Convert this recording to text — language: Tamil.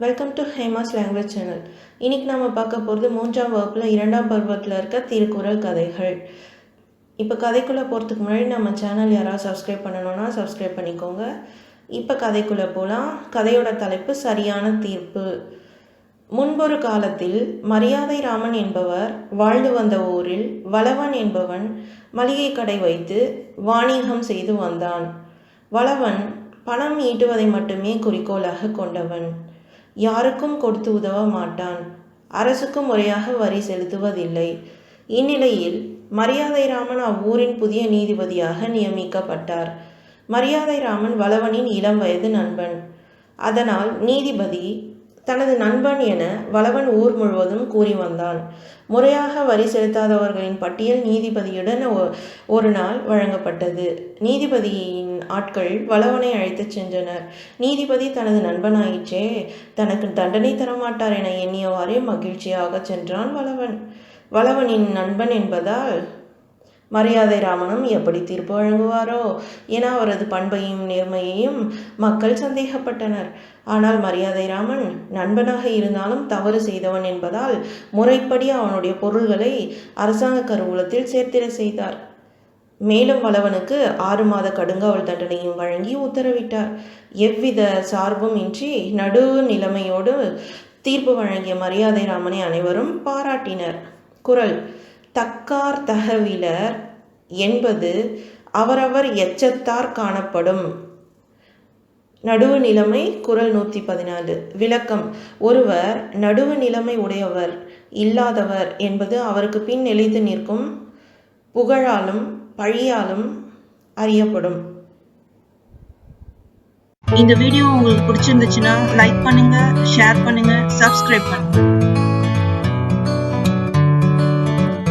Welcome to Hema's language channel இன்னைக்கு நம்ம பார்க்க போகிறது மூன்றாம் வகுப்பில் இரண்டாம் பருவத்தில் இருக்க திருக்குறள் கதைகள். இப்போ கதைக்குள்ளே போகிறதுக்கு முன்னாடி நம்ம சேனல் யாராவது சப்ஸ்கிரைப் பண்ணணும்னா சப்ஸ்கிரைப் பண்ணிக்கோங்க. இப்போ கதைக்குள்ளே போகலாம் கதையோட தலைப்பு சரியான தீர்ப்பு. முன்பொரு காலத்தில் மரியாதை ராமன் என்பவர் வாழ்ந்து வந்த ஊரில் வளவன் என்பவன் மளிகை கடை வைத்து வாணிகம் செய்து வந்தான். வளவன் பணம் ஈட்டுவதை மட்டுமே குறிக்கோளாக கொண்டவன். யாருக்கும் கொடுத்து உதவ மாட்டான். அரசுக்கும் முறையாக வரி செலுத்துவதில்லை. இந்நிலையில் மரியாதை ராமன் அவ்வூரின் புதிய நீதிபதியாக நியமிக்கப்பட்டார். மரியாதை ராமன் வளவனின் இளம் வயது நண்பன். அதனால் நீதிபதி தனது நண்பன் என வளவன் ஊர் முழுவதும் கூறி வந்தான். முறையாக வரி செலுத்தாதவர்களின் பட்டியல் நீதிபதியுடன் ஒ- ஒரு நாள் வழங்கப்பட்டது. நீதிபதியின் ஆட்கள் வளவனை அழைத்துச் சென்றனர். நீதிபதி தனது நண்பனாயிற்றே தனக்கு தண்டனை தரமாட்டார் என எண்ணியவாறே மகிழ்ச்சியாக சென்றான் வளவன். வளவனின் நண்பன் என்பதால் மரியாதை ராமனும் எப்படி தீர்ப்பு வழங்குவாரோ என அவரது பண்பையும் நேர்மையையும் மக்கள் சந்தேகப்பட்டனர். ஆனால் மரியாதை ராமன் நண்பனாக இருந்தாலும் தவறு செய்தவன் என்பதால் முறைப்படி அவனுடைய பொருள்களை அரசாங்க கருவூலத்தில் சேர்த்திட செய்தார். மேலும் வளவனுக்கு ஆறு மாத கடுங்காவல் தண்டனையும் வழங்கி உத்தரவிட்டார். எவ்வித சார்பும் இன்றி நடு நிலைமையோடு தீர்ப்பு வழங்கிய மரியாதை ராமனை அனைவரும் பாராட்டினர். குரல் தக்கார் தகவிலர் என்பது அவரவர் எச்சத்தார் காணப்படும். நடுவு நிலைமை குறள் நூற்றி பதினாலு. விளக்கம் ஒருவர் நடுவு நிலைமை உடையவர் இல்லாதவர் என்பது அவருக்கு பின் நிலைத்து நிற்கும் புகழாலும் பழியாலும் அறியப்படும். இந்த வீடியோ உங்களுக்கு பிடிச்சிருந்துச்சுன்னா லைக் பண்ணுங்க ஷேர் பண்ணுங்க சப்ஸ்கிரைப் பண்ணுங்க.